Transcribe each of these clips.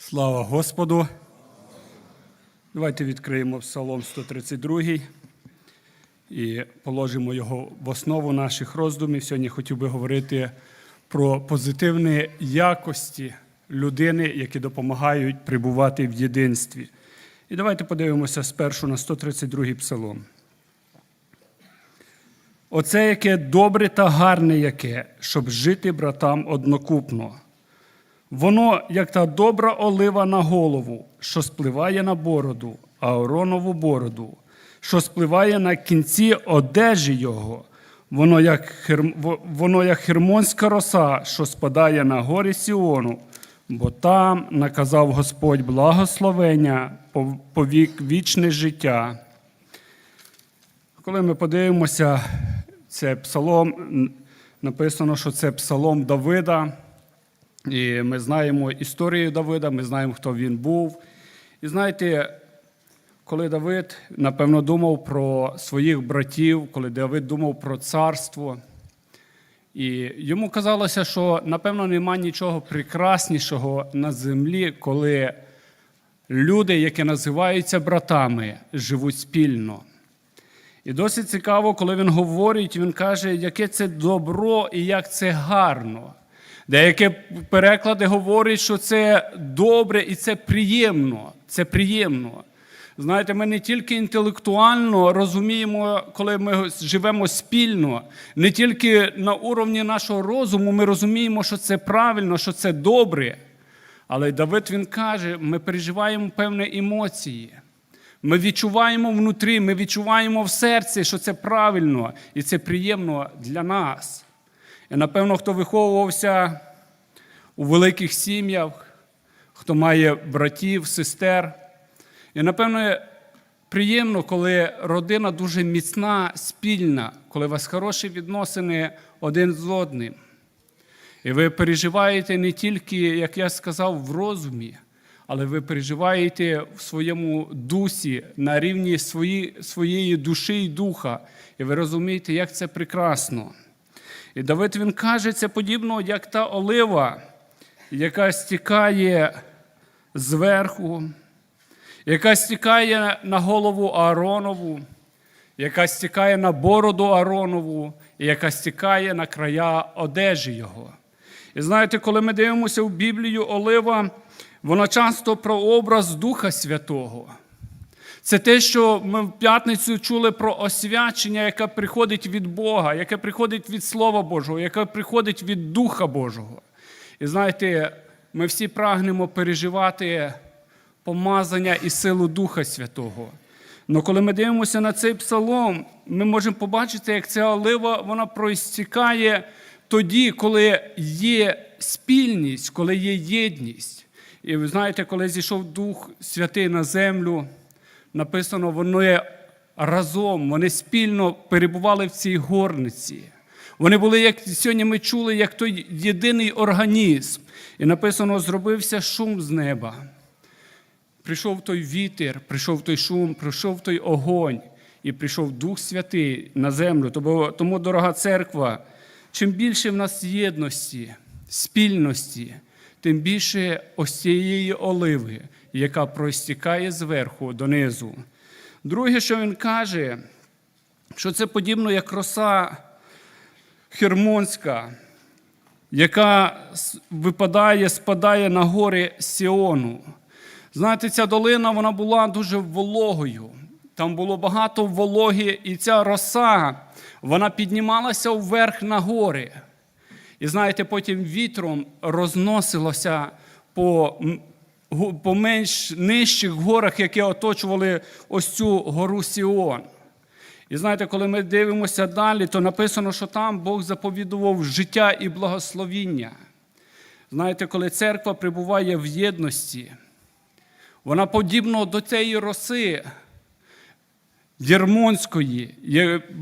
Слава Господу! Давайте відкриємо Псалом 132 і положимо його в основу наших роздумів. Сьогодні хотів би говорити про позитивні якості людини, які допомагають прибувати в єдинстві. І давайте подивимося спершу на 132 псалом. Оце яке добре та гарне яке, щоб жити братам однокупно. Воно, як та добра олива на голову, що спливає на бороду, Ааронову бороду, що спливає на кінці одежі його, воно як, хер... воно як хермонська роса, що спадає на горі Сіону, бо там наказав Господь благословення по вік вічне життя. Коли ми подивимося, це псалом, написано, що це псалом Давида. І ми знаємо історію Давида, ми знаємо, хто він був. І знаєте, коли Давид, напевно, думав про своїх братів, коли Давид думав про царство, і йому казалося, що, напевно, нема нічого прекраснішого на землі, коли люди, які називаються братами, живуть спільно. І досить цікаво, коли він говорить, він каже, яке це добро і як це гарно. Деякі переклади говорять, що це добре і це приємно. Це приємно. Знаєте, ми не тільки інтелектуально розуміємо, коли ми живемо спільно, не тільки на уровні нашого розуму ми розуміємо, що це правильно, що це добре. Але Давид він каже, ми переживаємо певні емоції. Ми відчуваємо внутрі, ми відчуваємо в серці, що це правильно і це приємно для нас. І, напевно, хто виховувався у великих сім'ях, хто має братів, сестер. І, напевно, приємно, коли родина дуже міцна, спільна, коли у вас хороші відносини один з одним. І ви переживаєте не тільки, як я сказав, в розумі, але ви переживаєте в своєму дусі на рівні свої, своєї душі і духа. І ви розумієте, як це прекрасно. І Давид він каже, це подібно, як та олива, яка стікає зверху, яка стікає на голову Ааронову, яка стікає на бороду Ааронову, і яка стікає на края одежі його. І знаєте, коли ми дивимося в Біблію, олива, вона часто про образ Духа Святого. Це те, що ми в п'ятницю чули про освячення, яке приходить від Бога, яке приходить від Слова Божого, яке приходить від Духа Божого. І знаєте, ми всі прагнемо переживати помазання і силу Духа Святого. Але коли ми дивимося на цей псалом, ми можемо побачити, як ця олива вона проістікає тоді, коли є спільність, коли є єдність. І ви знаєте, коли зійшов Дух Святий на землю написано, вони разом, вони спільно перебували в цій горниці. Вони були, як сьогодні ми чули, як той єдиний організм. І написано, зробився шум з неба. Прийшов той вітер, прийшов той шум, прийшов той огонь, і прийшов Дух Святий на землю. Тому, дорога церква, чим більше в нас єдності, спільності, тим більше ось цієї оливи, яка простікає зверху донизу. Друге, що він каже, що це подібно як роса хермонська, яка випадає, спадає на гори Сіону. Знаєте, ця долина вона була дуже вологою. Там було багато вологи, і ця роса вона піднімалася вверх на гори. І знаєте, потім вітром розносилося по по менш нижчих горах, які оточували ось цю гору Сіон. І знаєте, коли ми дивимося далі, то написано, що там Бог заповідував життя і благословіння. Знаєте, коли церква прибуває в єдності, вона подібно до цієї роси Єрмонської,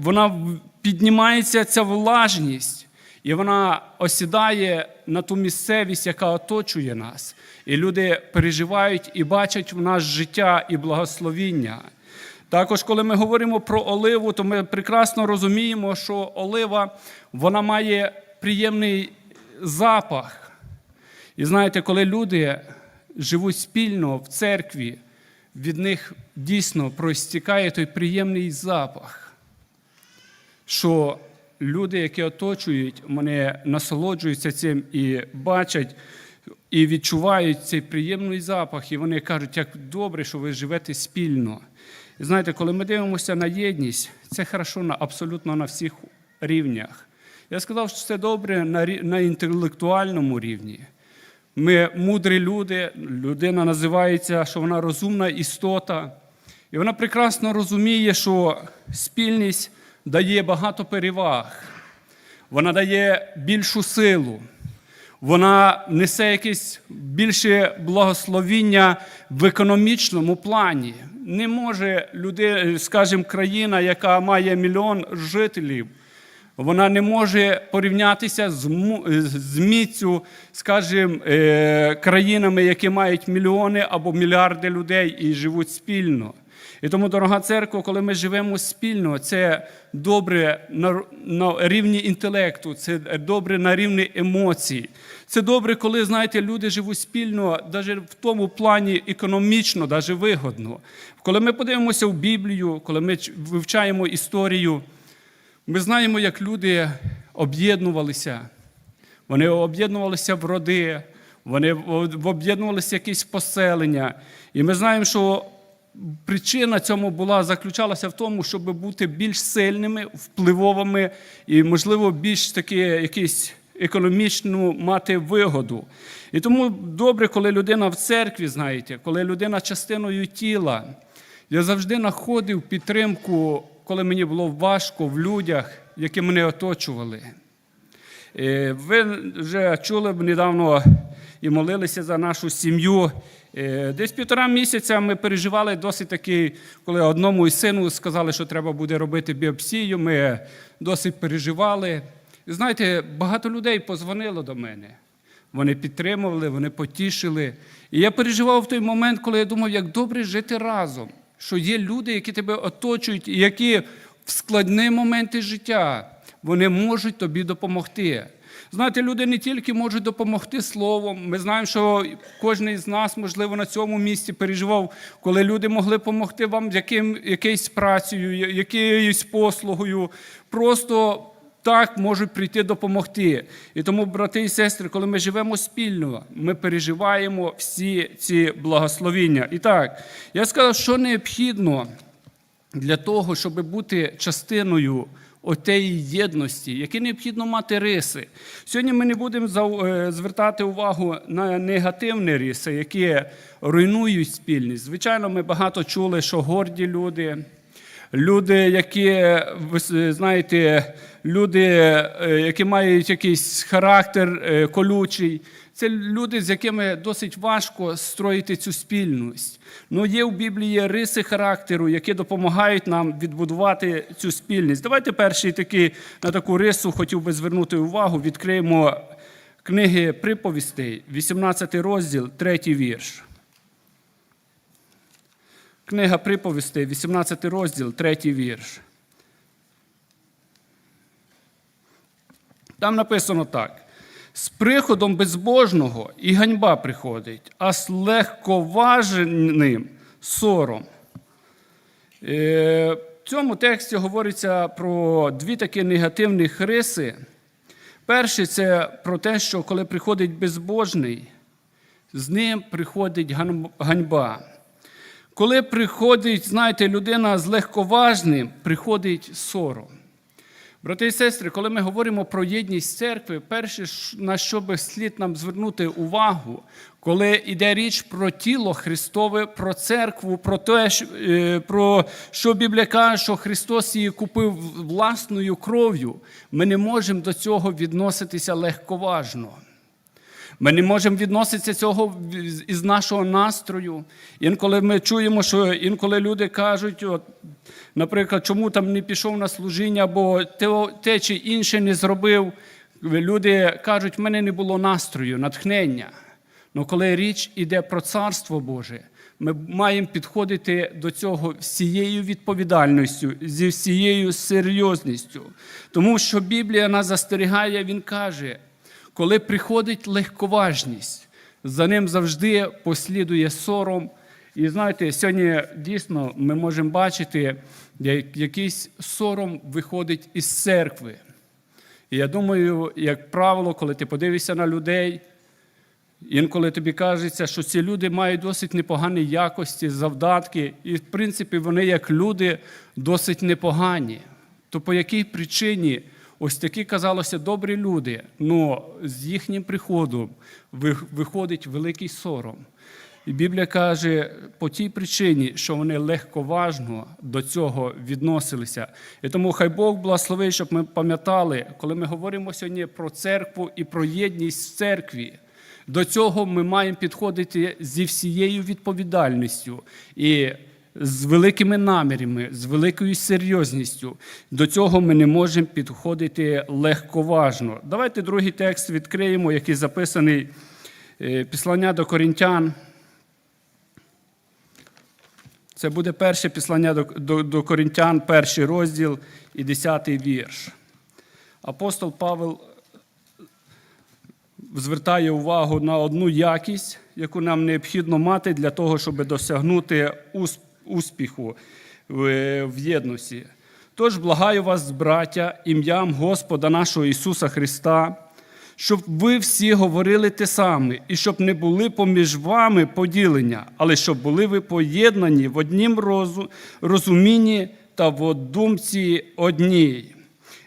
вона піднімається ця влажність. І вона осідає на ту місцевість, яка оточує нас. І люди переживають і бачать в нас життя і благословіння. Також, коли ми говоримо про оливу, то ми прекрасно розуміємо, що олива вона має приємний запах. І знаєте, коли люди живуть спільно в церкві, від них дійсно проістікає той приємний запах, що люди, які оточують, вони насолоджуються цим і бачать, і відчувають цей приємний запах, і вони кажуть, як добре, що ви живете спільно. І знаєте, коли ми дивимося на єдність, це хорошо на абсолютно на всіх рівнях. Я сказав, що це добре на інтелектуальному рівні. Ми мудрі люди, людина називається, що вона розумна істота. І вона прекрасно розуміє, що спільність дає багато переваг, вона дає більшу силу, вона несе якесь більше благословіння в економічному плані. Не може люди, скажімо, країна, яка має мільйон жителів, вона не може порівнятися з, з міцю, скажімо, е, країнами, які мають мільйони або мільярди людей і живуть спільно. І тому, дорога церква, коли ми живемо спільно, це добре на, на рівні інтелекту, це добре на рівні емоцій. Це добре, коли, знаєте, люди живуть спільно, навіть в тому плані економічно, навіть вигодно. Коли ми подивимося в Біблію, коли ми вивчаємо історію, ми знаємо, як люди об'єднувалися. Вони об'єднувалися в роди, вони об'єднувалися якісь поселення. І ми знаємо, що причина цьому була заключалася в тому, щоб бути більш сильними, впливовими і, можливо, більш такі якісь економічну мати вигоду. І тому добре, коли людина в церкві, знаєте, коли людина частиною тіла. Я завжди знаходив підтримку, коли мені було важко в людях, які мене оточували. Е, Ви вже чули недавно і молилися за нашу сім'ю. Е, Десь півтора місяця ми переживали досить такий, коли одному із сину сказали, що треба буде робити біопсію. Ми досить переживали. І знаєте, багато людей позвонило до мене. Вони підтримували, вони потішили. І я переживав в той момент, коли я думав, як добре жити разом, що є люди, які тебе оточують, і які в складні моменти життя вони можуть тобі допомогти. Знаєте, люди не тільки можуть допомогти словом. Ми знаємо, що кожен з нас, можливо, на цьому місці переживав, коли люди могли допомогти вам яким, якоюсь працею, якоюсь послугою. Просто так можуть прийти допомогти. І тому, брати і сестри, коли ми живемо спільно, ми переживаємо всі ці благословіння. І так, я сказав, що необхідно для того, щоб бути частиною отеї єдності, які необхідно мати риси. Сьогодні ми не будемо е, звертати увагу на негативні риси, які руйнують спільність. Звичайно, ми багато чули, що горді люди. Люди, які, ви знаєте, люди, е, які мають якийсь характер е, колючий, це люди, з якими досить важко строїти цю спільність. Ну, є в Біблії риси характеру, які допомагають нам відбудувати цю спільність. Давайте перший такий на таку рису хотів би звернути увагу. Відкриємо книги приповістей, 18 розділ, 3 вірш. Книга приповістей, 18 розділ, 3 вірш. Там написано так: з приходом безбожного і ганьба приходить, а з легковажним сором. Е, В цьому тексті говориться про дві такі негативні риси. Перше це про те, що коли приходить безбожний, з ним приходить ганьба. Коли приходить, знаєте, людина з легковажним, приходить сором. Брати і сестри, коли ми говоримо про єдність церкви, перше, на що би слід нам звернути увагу, коли йде річ про тіло Христове, про церкву, про те, е, про що Біблія каже, що Христос її купив власною кров'ю, ми не можемо до цього відноситися легковажно. Ми не можемо відноситися цього із нашого настрою. Інколи ми чуємо, що інколи люди кажуть, от, наприклад, чому там не пішов на служіння, або те, чи інше не зробив. Люди кажуть, в мене не було настрою, натхнення. Ну коли річ іде про Царство Боже, ми маємо підходити до цього всією відповідальністю, зі всією серйозністю. Тому що Біблія нас застерігає, він каже, коли приходить легковажність, за ним завжди послідує сором. І знаєте, сьогодні дійсно ми можемо бачити, як якийсь сором виходить із церкви. І я думаю, як правило, коли ти подивишся на людей, інколи тобі кажеться, що ці люди мають досить непогані якості, завдатки, і, в принципі, вони як люди досить непогані. То по якій причині ось такі, казалося, добрі люди, але з їхнім приходом виходить великий сором. І Біблія каже по тій причині, що вони легковажно до цього відносилися. І тому хай Бог благословить, щоб ми пам'ятали, коли ми говоримо сьогодні про церкву і про єдність в церкві. До цього ми маємо підходити зі всією відповідальністю і з великими намірами, з великою серйозністю. До цього ми не можемо підходити легковажно. Давайте другий текст відкриємо, який записаний е, післання до корінтян. Це буде перше післання до, до, до Корінтян, перший розділ і десятий вірш. Апостол Павел звертає увагу на одну якість, яку нам необхідно мати для того, щоб досягнути ус- успіху в в єдності. Тож благаю вас, браття, ім'ям Господа нашого Ісуса Христа, щоб ви всі говорили те саме, і щоб не були поміж вами поділення, але щоб були ви поєднані в однім розумінні та в думці одній.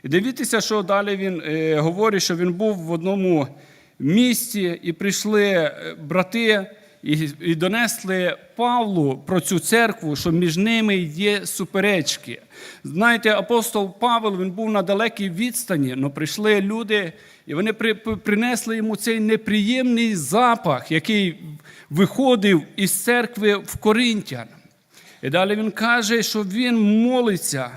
Дивіться, що далі він е, говорить, що він був в одному місті, і прийшли е, брати і, донесли Павлу про цю церкву, що між ними є суперечки. Знаєте, апостол Павел він був на далекій відстані, але прийшли люди, і вони при- принесли йому цей неприємний запах, який виходив із церкви в Коринтян. І далі він каже, що він молиться,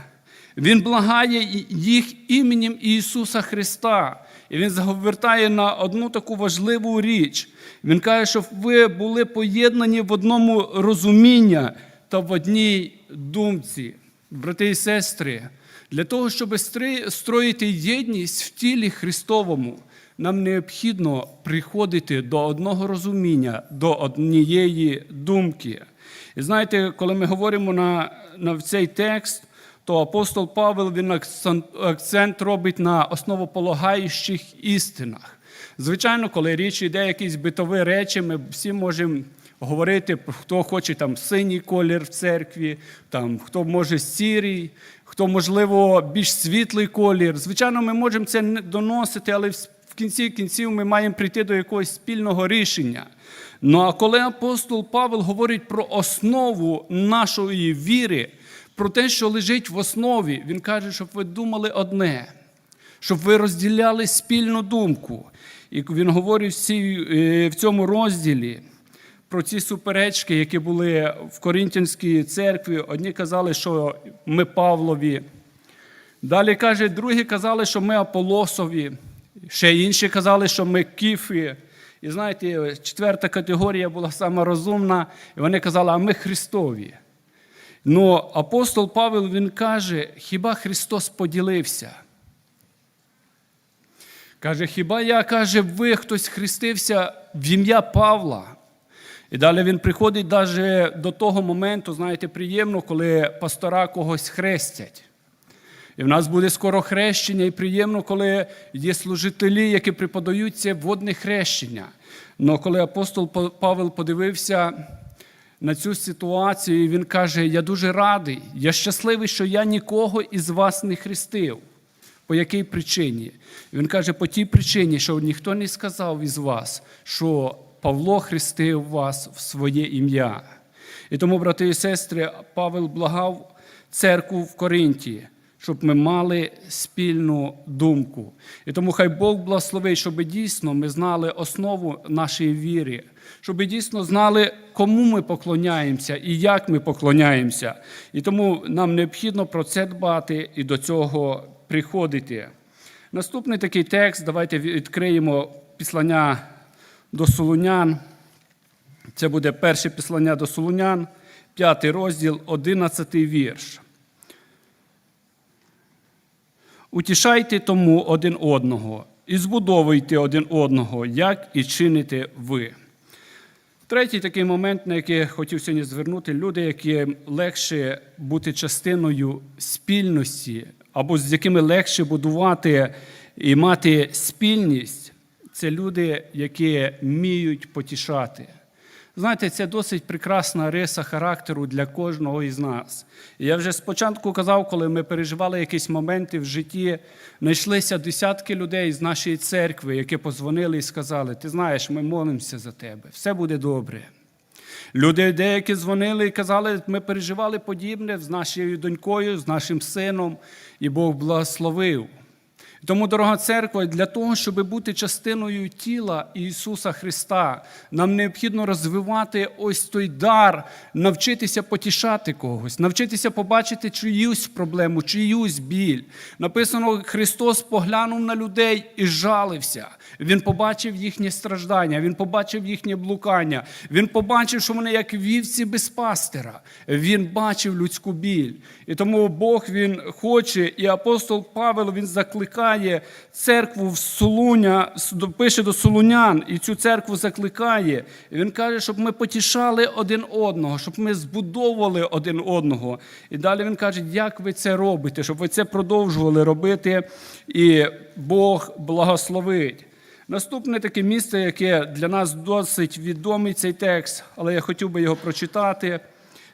він благає їх іменем Ісуса Христа. І він звертає на одну таку важливу річ. Він каже, щоб ви були поєднані в одному розуміння та в одній думці. Брати і сестри, для того, щоб строїти єдність в тілі Христовому, нам необхідно приходити до одного розуміння, до однієї думки. І знаєте, коли ми говоримо на, на цей текст, то апостол Павел він акцент, робить на основополагаючих істинах. Звичайно, коли річ йде якісь битові речі, ми всі можемо говорити, хто хоче там синій колір в церкві, там, хто може сірий, хто, можливо, більш світлий колір. Звичайно, ми можемо це не доносити, але в кінці кінців ми маємо прийти до якогось спільного рішення. Ну а коли апостол Павел говорить про основу нашої віри, про те, що лежить в основі, він каже, щоб ви думали одне, щоб ви розділяли спільну думку. І він говорить е, в цьому розділі про ці суперечки, які були в Коринтянській церкві. Одні казали, що ми Павлові. Далі каже, другі казали, що ми Аполосові. Ще інші казали, що ми кіфи. І знаєте, четверта категорія була сама розумна, і вони казали, а ми Христові. Ну, апостол Павел він каже, хіба Христос поділився? Каже, хіба я, каже, ви хтось хрестився в ім'я Павла? І далі він приходить навіть до того моменту, знаєте, приємно, коли пастора когось хрестять. І в нас буде скоро хрещення, і приємно, коли є служителі, які преподають це водне хрещення. Але коли апостол Павел подивився на цю ситуацію, він каже: Я дуже радий, я щасливий, що я нікого із вас не хрестив. По якій причині? Він каже, по тій причині, що ніхто не сказав із вас, що Павло хрестив вас в своє ім'я. І тому, брати і сестри, Павел благав церкву в Коринті, щоб ми мали спільну думку. І тому хай Бог благословить, щоб дійсно ми знали основу нашої віри, щоб дійсно знали, кому ми поклоняємося і як ми поклоняємося. І тому нам необхідно про це дбати і до цього приходити. Наступний такий текст, давайте відкриємо післання до Солунян. Це буде перше післання до Солунян, п'ятий розділ, одинадцятий вірш. Утішайте тому один одного і збудовуйте один одного, як і чините ви. Третій такий момент, на який я хотів сьогодні звернути, люди, які легше бути частиною спільності, або з якими легше будувати і мати спільність, це люди, які вміють потішати. Знаєте, це досить прекрасна риса характеру для кожного із нас. Я вже спочатку казав, коли ми переживали якісь моменти в житті, знайшлися десятки людей з нашої церкви, які позвонили і сказали: Ти знаєш, ми молимося за тебе, все буде добре. Люди деякі дзвонили і казали, ми переживали подібне з нашою донькою, з нашим сином, і Бог благословив. Тому, дорога церква, для того, щоб бути частиною тіла Ісуса Христа, нам необхідно розвивати ось той дар, навчитися потішати когось, навчитися побачити чиюсь проблему, чиюсь біль. Написано, Христос поглянув на людей і жалився. Він побачив їхнє страждання, він побачив їхнє блукання, він побачив, що вони як вівці без пастира. Він бачив людську біль. І тому Бог він хоче, і апостол Павел він закликає церкву в Солуня, пише до Солунян, і цю церкву закликає. І він каже, щоб ми потішали один одного, щоб ми збудовували один одного. І далі він каже, як ви це робите, щоб ви це продовжували робити, і Бог благословить. Наступне таке місце, яке для нас досить відомий цей текст, але я хотів би його прочитати.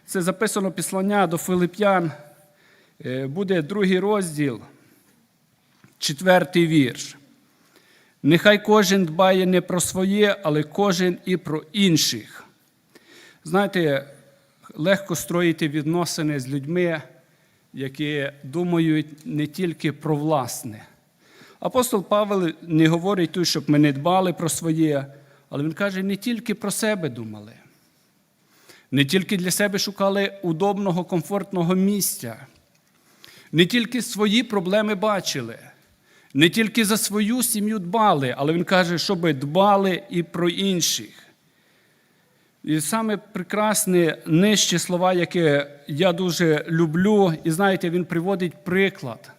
Це записано післання до Филип'ян. Е, Буде другий розділ, четвертий вірш. Нехай кожен дбає не про своє, але кожен і про інших. Знаєте, легко строїти відносини з людьми, які думають не тільки про власне. Апостол Павел не говорить тут, щоб ми не дбали про своє, але він каже, не тільки про себе думали, не тільки для себе шукали удобного, комфортного місця, не тільки свої проблеми бачили, не тільки за свою сім'ю дбали, але він каже, щоб дбали і про інших. І саме прекрасне нижче слова, яке я дуже люблю, і знаєте, він приводить приклад.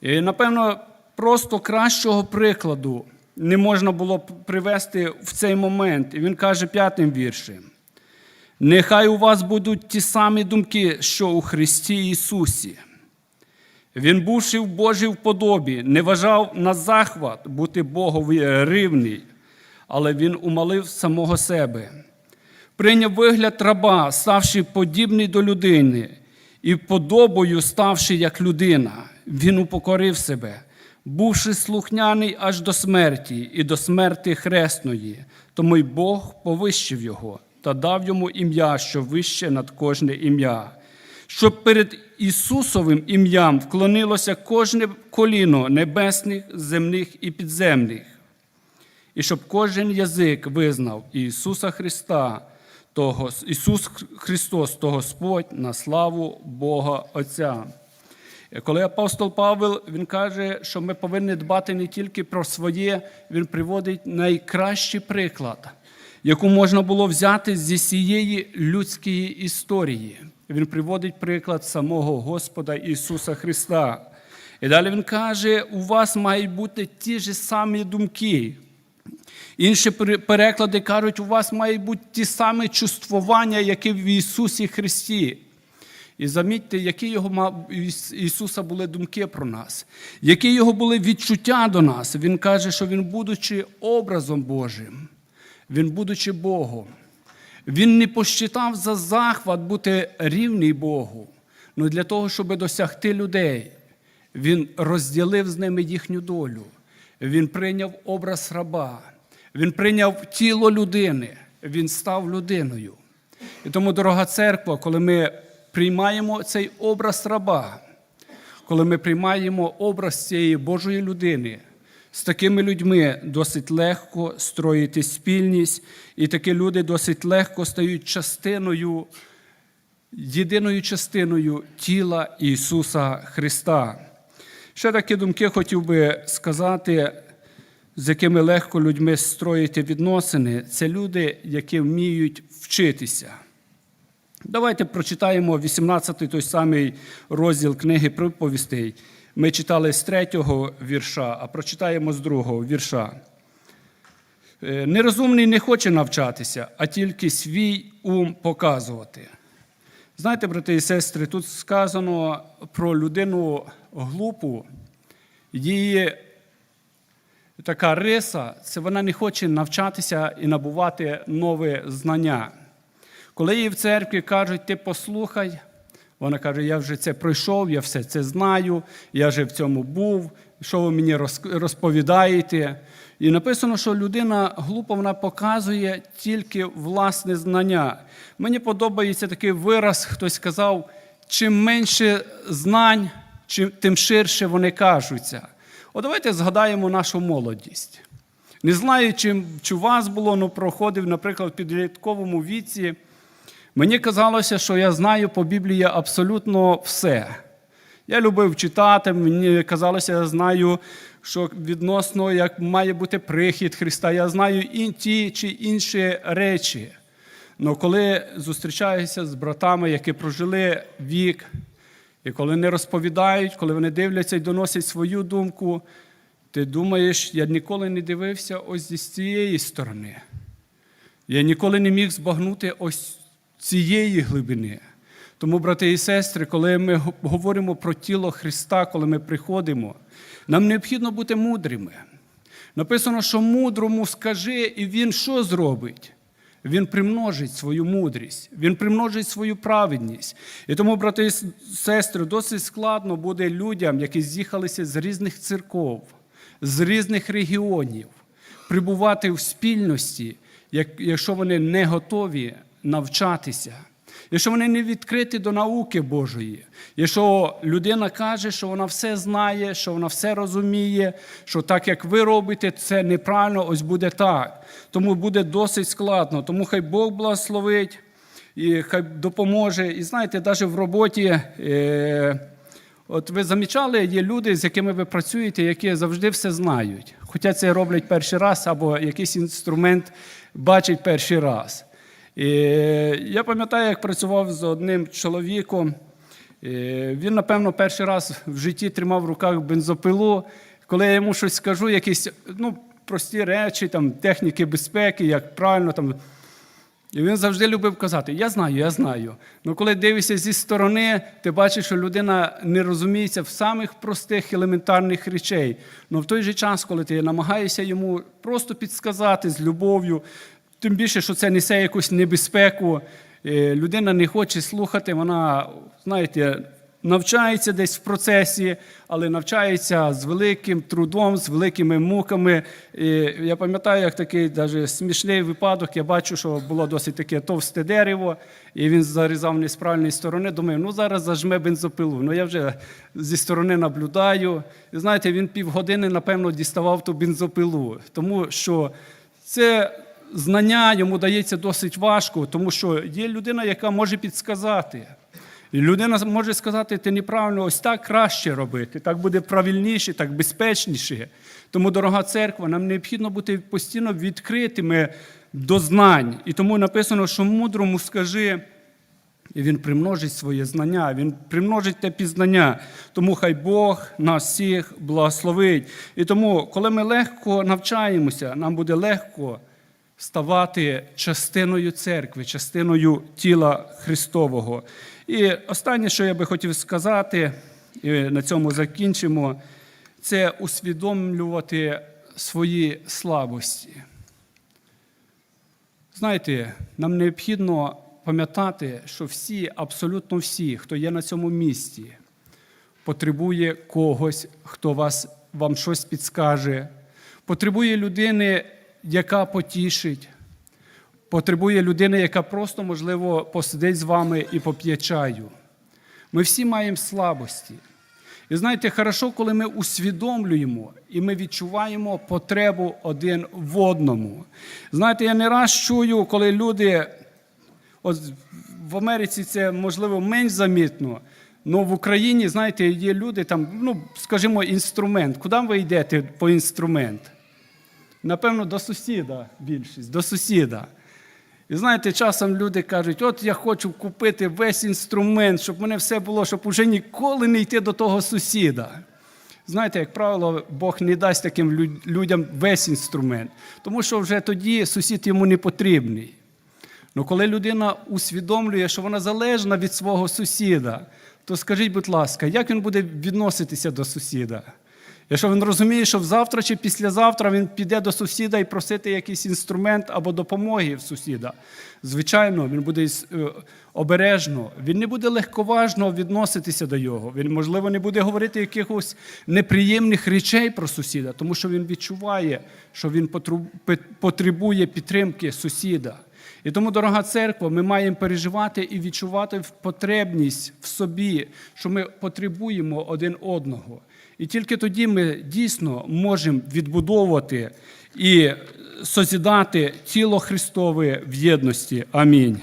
І, напевно, просто кращого прикладу не можна було привести в цей момент. І він каже п'ятим віршем: Нехай у вас будуть ті самі думки, що у Христі Ісусі. Він, бувши в Божій вподобі, не вважав на захват бути Богові рівний, але він умалив самого себе. Прийняв вигляд раба, ставши подібний до людини, і подобою ставши як людина, він упокорив себе, бувши слухняний аж до смерті і до смерти хресної, тому й Бог повищив його та дав йому ім'я, що вище над кожне ім'я, щоб перед Ісусовим ім'ям вклонилося кожне коліно небесних, земних і підземних, і щоб кожен язик визнав Ісуса Христа, того, Ісус Христос, то Господь на славу Бога Отця. Коли апостол Павел він каже, що ми повинні дбати не тільки про своє, він приводить найкращий приклад, яку можна було взяти зі всієї людської історії. Він приводить приклад самого Господа Ісуса Христа. І далі Він каже: у вас мають бути ті ж самі думки. Інші переклади кажуть, у вас мають бути ті самі чувствування, які в Ісусі Христі. І замітьте, які його Ісуса були думки про нас, які його були відчуття до нас. Він каже, що Він, будучи образом Божим, Він, будучи Богом, Він не посчитав за захват бути рівний Богу. але для того, щоб досягти людей, Він розділив з ними їхню долю. Він прийняв образ раба. Він прийняв тіло людини, він став людиною. І тому, дорога церква, коли ми приймаємо цей образ раба, коли ми приймаємо образ цієї Божої людини, з такими людьми досить легко строїти спільність, і такі люди досить легко стають частиною, єдиною частиною тіла Ісуса Христа. Ще такі думки хотів би сказати з якими легко людьми строїти відносини, це люди, які вміють вчитися. Давайте прочитаємо 18-й той самий розділ книги приповістей. Ми читали з третього вірша, а прочитаємо з другого вірша. Е, Нерозумний не хоче навчатися, а тільки свій ум показувати. Знаєте, брати і сестри, тут сказано про людину глупу, її така риса це вона не хоче навчатися і набувати нове знання. Коли їй в церкві кажуть, ти послухай, вона каже, я вже це пройшов, я все це знаю, я вже в цьому був, що ви мені розповідаєте. І написано, що людина глупо вона показує тільки власне знання. Мені подобається такий вираз, хтось сказав, чим менше знань, тим ширше вони кажуться. От давайте згадаємо нашу молодість. Не знаю, чи, чи у вас було, але проходив, наприклад, в підлітковому віці. Мені казалося, що я знаю по Біблії абсолютно все. Я любив читати, мені казалося, я знаю, що відносно як має бути прихід Христа, я знаю і ті чи інші речі. Але коли зустрічаюся з братами, які прожили вік, і коли не розповідають, коли вони дивляться і доносять свою думку, ти думаєш, я ніколи не дивився ось з цієї сторони. Я ніколи не міг збагнути ось цієї глибини. Тому, брати і сестри, коли ми говоримо про тіло Христа, коли ми приходимо, нам необхідно бути мудрими. Написано, що мудрому скажи, і він що зробить? Він примножить свою мудрість, він примножить свою праведність. І тому, брати і сестри, досить складно буде людям, які з'їхалися з різних церков, з різних регіонів, прибувати в спільності, якщо вони не готові навчатися. Якщо вони не відкриті до науки Божої, якщо людина каже, що вона все знає, що вона все розуміє, що так як ви робите, це неправильно, ось буде так. Тому буде досить складно. Тому хай Бог благословить і хай допоможе. І знаєте, навіть в роботі. Е- От ви замічали, є люди, з якими ви працюєте, які завжди все знають. Хоча це роблять перший раз або якийсь інструмент бачать перший раз. І я пам'ятаю, як працював з одним чоловіком. І Він, напевно, перший раз в житті тримав в руках бензопилу. Коли я йому щось скажу, якісь ну, прості речі, там, техніки безпеки, як правильно там. І він завжди любив казати: Я знаю, я знаю. Ну коли дивишся зі сторони, ти бачиш, що людина не розуміється в самих простих елементарних речей. Ну в той же час, коли ти намагаєшся йому просто підсказати з любов'ю, тим більше, що це несе якусь небезпеку, е, людина не хоче слухати, вона, знаєте, навчається десь в процесі, але навчається з великим трудом, з великими муками. І я пам'ятаю, як такий даже смішний випадок, я бачу, що було досить таке товсте дерево, і він зарізав не з правильної сторони. Думаю, ну зараз зажме бензопилу. Ну я вже зі сторони наблюдаю. І знаєте, він півгодини, напевно, діставав ту бензопилу, тому що це. Знання йому дається досить важко, тому що є людина, яка може підсказати. І людина може сказати, ти неправильно, ось так краще робити, так буде правильніше, так безпечніше. Тому, дорога церква, нам необхідно бути постійно відкритими до знань. І тому написано, що мудрому скажи, і він примножить своє знання, він примножить те пізнання. Тому хай Бог нас всіх благословить. І тому, коли ми легко навчаємося, нам буде легко ставати частиною церкви, частиною тіла Христового. І останнє, що я би хотів сказати, і на цьому закінчимо, це усвідомлювати свої слабості. Знаєте, нам необхідно пам'ятати, що всі, абсолютно всі, хто є на цьому місці, потребує когось, хто вас, вам щось підскаже, потребує людини, яка потішить, потребує людини, яка просто, можливо, посидить з вами і поп'є чаю. Ми всі маємо слабості. І знаєте, хорошо, коли ми усвідомлюємо і ми відчуваємо потребу один в одному. Знаєте, я не раз чую, коли люди, от в Америці це можливо менш замітно, але в Україні, знаєте, є люди там, ну, скажімо, інструмент. Куди ви йдете по інструмент? Напевно, до сусіда більшість, до сусіда. І знаєте, часом люди кажуть, от я хочу купити весь інструмент, щоб мене все було, щоб уже ніколи не йти до того сусіда. знаєте, як правило, Бог не дасть таким людям весь інструмент, тому що вже тоді сусід йому не потрібний. Ну, коли людина усвідомлює, що вона залежна від свого сусіда, то скажіть, будь ласка, як він буде відноситися до сусіда? Якщо він розуміє, що завтра чи післязавтра він піде до сусіда і просити якийсь інструмент або допомоги в сусіда, звичайно, він буде е, обережно, він не буде легковажно відноситися до його. Він, можливо, не буде говорити якихось неприємних речей про сусіда, тому що він відчуває, що він потребує підтримки сусіда. І тому, дорога церква, ми маємо переживати і відчувати потребність в собі, що ми потребуємо один одного. І тільки тоді ми дійсно можемо відбудовувати і созідати тіло Христове в єдності. Амінь.